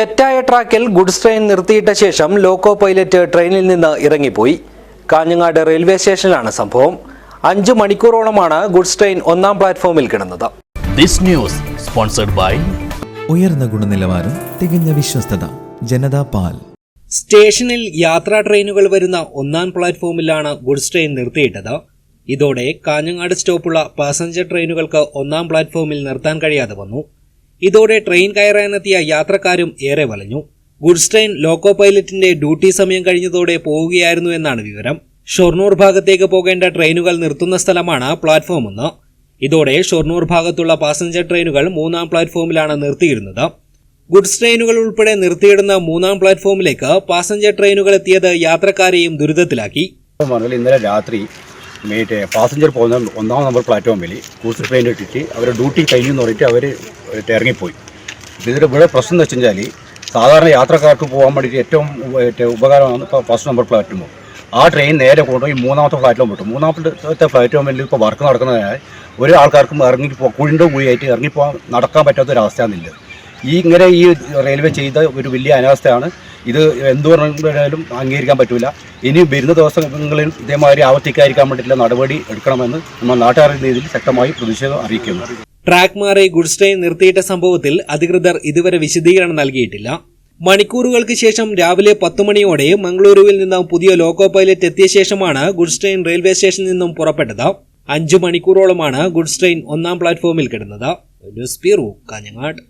തെറ്റായ ട്രാക്കിൽ goods train നിർത്തിയിട്ട ശേഷം ലോക്കോ പൈലറ്റ് ട്രെയിനിൽ നിന്ന് ഇറങ്ങിപ്പോയി. കാഞ്ഞങ്ങാട് റെയിൽവേ സ്റ്റേഷനിലാണ് സംഭവം. അഞ്ച് മണിക്കൂറോളമാണ് ഗുഡ്സ് ട്രെയിൻ ഒന്നാം പ്ലാറ്റ്ഫോമിൽ കിടന്നത്. ദിസ് ന്യൂസ് സ്പോൺസർഡ് ബൈ ഉയർന്ന ഗുണനിലവാരം തികഞ്ഞ വിശ്വസ്തത ജനതാ പാൽ. സ്റ്റേഷനിൽ യാത്രാ ട്രെയിനുകൾ വരുന്ന ഒന്നാം പ്ലാറ്റ്ഫോമിലാണ് ഗുഡ്സ് ട്രെയിൻ നിർത്തിയിട്ടത്. ഇതോടെ കാഞ്ഞങ്ങാട് സ്റ്റോപ്പുള്ള പാസഞ്ചർ ട്രെയിനുകൾക്ക് ഒന്നാം പ്ലാറ്റ്ഫോമിൽ നിർത്താൻ കഴിയാതെ വന്നു. ഇതോടെ ട്രെയിൻ കയറാനെത്തിയ യാത്രക്കാരും ഏറെ വലഞ്ഞു. ഗുഡ്സ് ട്രെയിൻ ലോക്കോ പൈലറ്റിന്റെ ഡ്യൂട്ടി സമയം കഴിഞ്ഞതോടെ പോവുകയായിരുന്നു എന്നാണ് വിവരം. ഷൊർണൂർ ഭാഗത്തേക്ക് പോകേണ്ട ട്രെയിനുകൾ നിർത്തുന്ന സ്ഥലമാണ് പ്ലാറ്റ്ഫോം ഒന്ന്. ഇതോടെ ഷൊർണൂർ ഭാഗത്തുള്ള പാസഞ്ചർ ട്രെയിനുകൾ മൂന്നാം പ്ലാറ്റ്ഫോമിലാണ് നിർത്തിയിരുന്നത്. ഗുഡ്സ് ട്രെയിനുകൾ ഉൾപ്പെടെ നിർത്തിയിടുന്ന മൂന്നാം പ്ലാറ്റ്ഫോമിലേക്ക് പാസഞ്ചർ ട്രെയിനുകൾ എത്തിയത് യാത്രക്കാരെയും ദുരിതത്തിലാക്കി. ഇന്നലെ രാത്രി മറ്റേ പാസഞ്ചർ പോകുന്ന ഒന്നാം നമ്പർ പ്ലാറ്റ്ഫോമിൽ ഗൂഡ്സ് ട്രെയിൻ ഇട്ടിട്ട് അവരുടെ ഡ്യൂട്ടി കഴിഞ്ഞു എന്ന് പറഞ്ഞിട്ട് അവർ ഇറങ്ങിപ്പോയി. ഇതിന്റെ ഇവിടെ പ്രശ്നം എന്ന് വെച്ചാൽ സാധാരണ യാത്രക്കാർക്ക് പോകാൻ വേണ്ടിയിട്ട് ഏറ്റവും ഉപകാരമാണ് ഫസ്റ്റ് നമ്പർ പ്ലാറ്റ്ഫോം ആ ട്രെയിൻ നേരെ കൊണ്ടുപോയി മൂന്നാമത്തെ പ്ലാറ്റ്ഫോം വിട്ടു. മൂന്നാമത്തെ പ്ലാറ്റ്ഫോമിൽ ഇപ്പോൾ വർക്ക് നടക്കുന്നതിനാൽ ഒരു ആൾക്കാർക്കും ഇറങ്ങി കുഴിന്റെ കുഴിയായിട്ട് ഇറങ്ങിപ്പോകാൻ നടക്കാൻ പറ്റാത്ത ഒരു അവസ്ഥയാണില്ല ഈ ഇങ്ങനെ ഈ റെയിൽവേ ചെയ്ത ഒരു വലിയ അനാവസ്ഥയാണ് ഇത് എന്ത് പറഞ്ഞാലും അംഗീകരിക്കാൻ പറ്റില്ല ഇനി വരുന്ന ദിവസങ്ങളിൽ ഇതേമാതിരി ആവർത്തിക്കാതിരിക്കാൻ വേണ്ടിയിട്ടുള്ള നടപടി എടുക്കണമെന്ന് നമ്മൾ നാട്ടുകാരുടെ രീതിയിൽ ശക്തമായി പ്രതിഷേധം അറിയിക്കുന്നു. ട്രാക്ക് മാറി ഗുഡ്സ് ട്രെയിൻ നിർത്തിയിട്ട സംഭവത്തിൽ അധികൃതർ ഇതുവരെ വിശദീകരണം നൽകിയിട്ടില്ല. മണിക്കൂറുകൾക്ക് ശേഷം രാവിലെ പത്ത് മണിയോടെ മംഗളൂരുവിൽ നിന്നും പുതിയ ലോക്കോ പൈലറ്റ് എത്തിയ ശേഷമാണ് ഗുഡ്സ് ട്രെയിൻ റെയിൽവേ സ്റ്റേഷനിൽ നിന്നും പുറപ്പെട്ടത്. അഞ്ചു മണിക്കൂറോളമാണ് ഗുഡ്സ് ട്രെയിൻ ഒന്നാം പ്ലാറ്റ്ഫോമിൽ കിടന്നത്. News bureau Kanhangad.